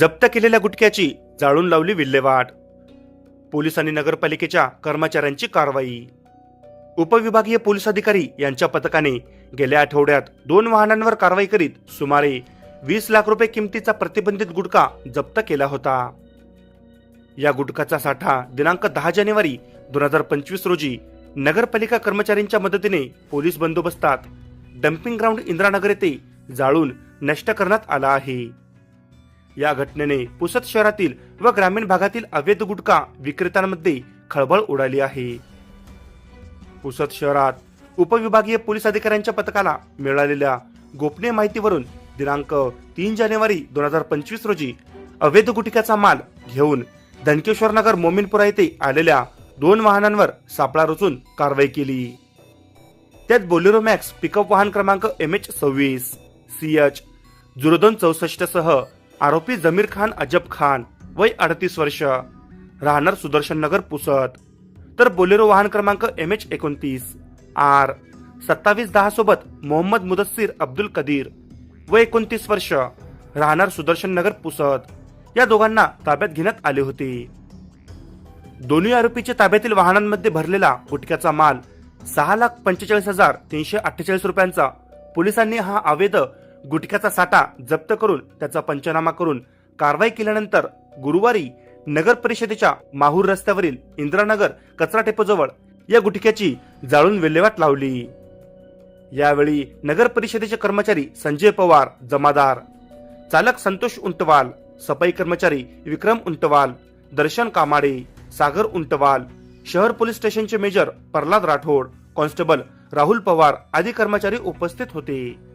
जप्त केलेल्या गुटख्याची जाळून लावली विल्हेवाट. पोलीस आणि नगरपालिकेच्या कर्मचाऱ्यांची कारवाई. उपविभागीय पोलीस अधिकारी यांच्या पथकाने गेल्या आठवड्यात दोन वाहनांवर कारवाई करीत सुमारे वीस लाख रुपये किमतीचा प्रतिबंधित गुटखा जप्त केला होता. या गुटखाचा साठा दिनांक दहा जानेवारी दोन हजार पंचवीस रोजी नगरपालिका कर्मचाऱ्यांच्या मदतीने पोलीस बंदोबस्तात डम्पिंग ग्राउंड इंदिरानगर येथे जाळून नष्ट करण्यात आला आहे. या घटनेने पुसद शहरातील व ग्रामीण भागातील अवैध गुटखा विक्रेत्यांमध्ये खळबळ उडाली आहे. पुसद शहरात उपविभागीय पोलीस अधिकाऱ्यांच्या पथकाला मिळालेल्या गोपनीय माहितीवरून दिनांक तीन जानेवारी दोन हजार पंचवीस रोजी अवैध गुटख्याचा माल घेऊन धनकेश्वर नगर मोमिनपुरा येथे आलेल्या दोन वाहनांवर सापळा रचून कारवाई केली. त्यात बोलेरो मॅक्स पिकअप वाहन क्रमांक एम एच सव्वीस सी एच झिरो दोन चौसष्ट सह आरोपी जमीर खान अजब खान वय अडतीस वर्ष राहणार सुदर्शन नगर पुसत तर बोलेरो वाहन क्रमांक एम एच एकोणतीस आर सत्तावीस दहा सोबत मोहम्मद मुदस्सीर अब्दुल कदीर व एकोणतीस वर्ष राहणार सुदर्शन नगर पुसत या दोघांना ताब्यात घेण्यात आले होते. दोन्ही आरोपीच्या ताब्यातील वाहनांमध्ये भरलेला गुटख्याचा माल सहा लाख पंचेचाळीस हजार तीनशे अठ्ठेचाळीस रुपयांचा पोलिसांनी हा आवेद गुटख्याचा साठा जप्त करून त्याचा पंचनामा करून कारवाई केल्यानंतर गुरुवारी नगर परिषदेच्या माहूर रस्त्यावरील इंद्रानगर कचरा टेपोजवळ या गुटख्याची जाळून विल्हेवाट लावली. यावेळी नगर परिषदेचे कर्मचारी संजय पवार जमादार चालक संतोष उंटवाल सफाई कर्मचारी विक्रम उंटवाल दर्शन कामाडे सागर उंटवाल शहर पोलीस स्टेशनचे मेजर प्रल्हाद राठोड कॉन्स्टेबल राहुल पवार आदी कर्मचारी उपस्थित होते.